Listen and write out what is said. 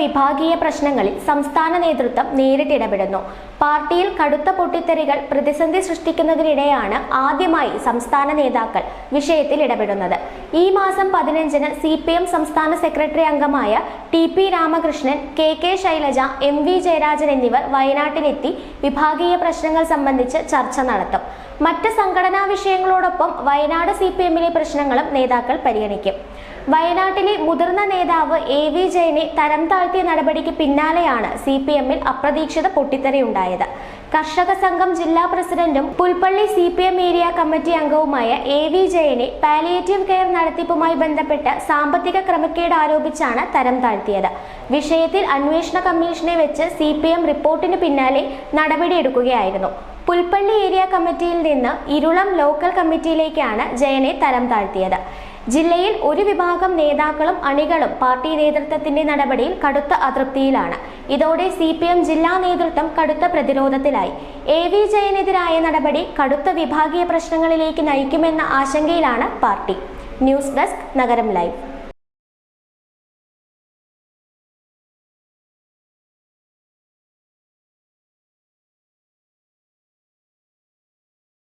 വിഭാഗീയ പ്രശ്നങ്ങളിൽ സംസ്ഥാന നേതൃത്വം നേരിട്ടിടപെടുന്നു പാർട്ടിയിൽ കടുത്ത പൊട്ടിത്തെറികൾ പ്രതിസന്ധി സൃഷ്ടിക്കുന്നതിനിടെയാണ് ആദ്യമായി സംസ്ഥാന നേതാക്കൾ വിഷയത്തിൽ ഇടപെടുന്നത്. ഈ മാസം പതിനഞ്ചിന് സി പി എം സംസ്ഥാന സെക്രട്ടറി അംഗമായ T P Ramakrishnan K K Shailaja M V Jayarajan എന്നിവർ വയനാട്ടിലെത്തി വിഭാഗീയ പ്രശ്നങ്ങൾ സംബന്ധിച്ച് ചർച്ച നടത്തും. മറ്റ് സംഘടനാ വിഷയങ്ങളോടൊപ്പം വയനാട് സി പി എമ്മിലെ പ്രശ്നങ്ങളും നേതാക്കൾ പരിഗണിക്കും. വയനാട്ടിലെ മുതിർന്ന നേതാവ് എ വി ജയനെ തരം താഴ്ത്തിയ നടപടിക്ക് പിന്നാലെയാണ് സി പി എമ്മിൽ അപ്രതീക്ഷിത പൊട്ടിത്തെറിയുണ്ടായത്. കർഷക സംഘം ജില്ലാ പ്രസിഡന്റും Pulpally C P M area committee അംഗവുമായ എ വി ജയനെ പാലിയേറ്റീവ് കെയർ നടത്തിപ്പുമായി ബന്ധപ്പെട്ട് സാമ്പത്തിക ക്രമക്കേട് ആരോപിച്ചാണ് തരം താഴ്ത്തിയത്. വിഷയത്തിൽ അന്വേഷണ കമ്മീഷനെ വെച്ച് സി റിപ്പോർട്ടിന് പിന്നാലെ നടപടിയെടുക്കുകയായിരുന്നു. പുൽപ്പള്ളി ഏരിയ കമ്മിറ്റിയിൽ നിന്ന് ഇരുളം ലോക്കൽ കമ്മിറ്റിയിലേക്കാണ് ജയനെ തരം താഴ്ത്തിയത്. ജില്ലയിൽ ഒരു വിഭാഗം നേതാക്കളും അണികളും പാർട്ടി നേതൃത്വത്തിന്റെ നടപടിയിൽ കടുത്ത അതൃപ്തിയിലാണ്. ഇതോടെ സി പി എം ജില്ലാ നേതൃത്വം കടുത്ത പ്രതിരോധത്തിലായി. എ വി ജയനെതിരായ നടപടി കടുത്ത വിഭാഗീയ പ്രശ്നങ്ങളിലേക്ക് നയിക്കുമെന്ന ആശങ്കയിലാണ് party. News desk Nagaram live.